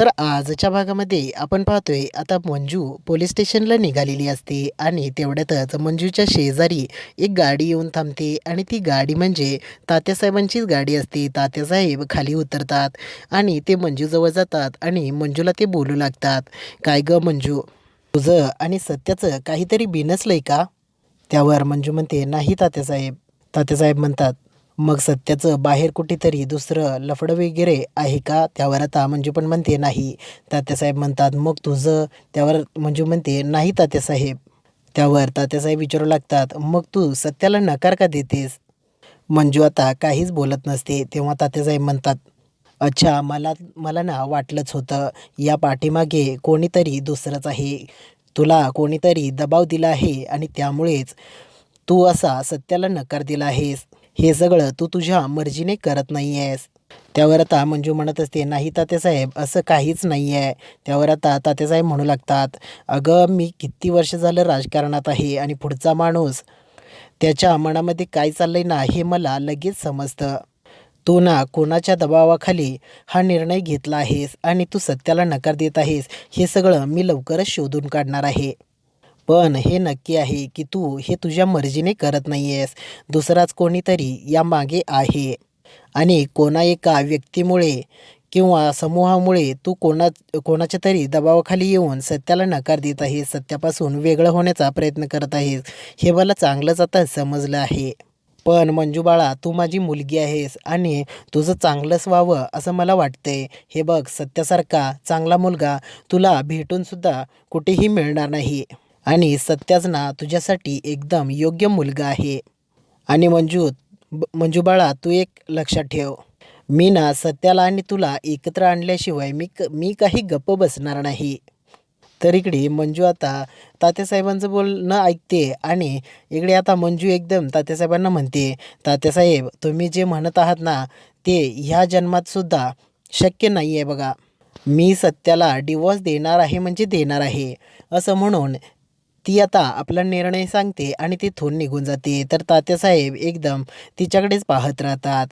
तर आजच्या भागामध्ये आपण पाहतोय आता मंजू पोलीस स्टेशनला निघालेली असते आणि तेवढ्यातच मंजूच्या शेजारी एक गाडी येऊन थांबते आणि ती गाडी म्हणजे तात्यासाहेबांचीच गाडी असते. तात्यासाहेब खाली उतरतात आणि ते मंजूजवळ जातात आणि मंजूला ते बोलू लागतात. काय ग मंजू तुझं आणि सत्याचं काहीतरी बिनसलंय का? त्यावर मंजू म्हणते नाही तात्यासाहेब. तात्यासाहेब म्हणतात मग सत्याचं बाहेर कुठेतरी दुसरं लफडं वगैरे आहे का? त्यावर आता मंजू पण म्हणते नाही. तात्यासाहेब म्हणतात मग तुझं त्यावर मंजू म्हणते नाही तात्यासाहेब. त्यावर तात्यासाहेब विचारू लागतात मग तू सत्याला नकार का देतेस? मंजू आता काहीच बोलत नसते तेव्हा तात्यासाहेब म्हणतात अच्छा मला मला ना वाटलंच होतं या पाठीमागे कोणीतरी दुसरंच आहे. तुला कोणीतरी दबाव दिला आहे आणि त्यामुळेच तू असा सत्याला नकार दिला आहेस. हे सगळं तू तुझ्या मर्जीने करत नाही आहेस त्यावर आता मंजू म्हणत असते नाही तात्यासाहेब असं काहीच नाही आहे त्यावर आता तात्यासाहेब म्हणू लागतात अगं मी किती वर्ष झालं राजकारणात आहे आणि पुढचा माणूस. त्याच्या मनामध्ये काय चाललंय ना हे मला लगेच समजतं. तू ना कोणाच्या दबावाखाली हा निर्णय घेतला आहेस आणि तू सत्याला नकार देत आहेस हे सगळं मी लवकरच शोधून काढणार आहे. पण हे नक्की आहे की तू हे तुझ्या मर्जीने करत नाही आहेस दुसराच कोणीतरी या मागे आहे. आणि कोणा एका व्यक्तीमुळे किंवा समूहामुळे तू कोणा कोणाच्या तरी दबावाखाली येऊन सत्याला नकार देत आहेस सत्यापासून वेगळं होण्याचा प्रयत्न करत आहेस. हे मला चांगलंच आता समजलं आहे. पण मंजू बाळा तू माझी मुलगी आहेस आणि तुझं चांगलंच व्हावं असं मला वाटतंय. हे बघ सत्यासारखा चांगला मुलगा तुला भेटूनसुद्धा कुठेही मिळणार नाही. आणि सत्याच ना तुझ्यासाठी एकदम योग्य मुलगा आहे. आणि मंजू मंजू बाळा तू एक लक्षात ठेव. मी ना सत्याला आणि तुला एकत्र आणल्याशिवाय मी क मी काही गप्प बसणार नाही. तर इकडे मंजू आता तात्यासाहेबांचं बोलणं ऐकते आणि इकडे आता मंजू एकदम तात्यासाहेबांना म्हणते तात्यासाहेब तुम्ही जे म्हणत आहात ना ते ह्या जन्मातसुद्धा शक्य नाही आहे बघा. मी सत्याला डिवॉर्स देणार आहे म्हणजे देणार आहे. असं म्हणून ती आता आपला निर्णय सांगते आणि तिथून निघून जाते. तर तात्यासाहेब एकदम तिच्याकडेच पाहत राहतात.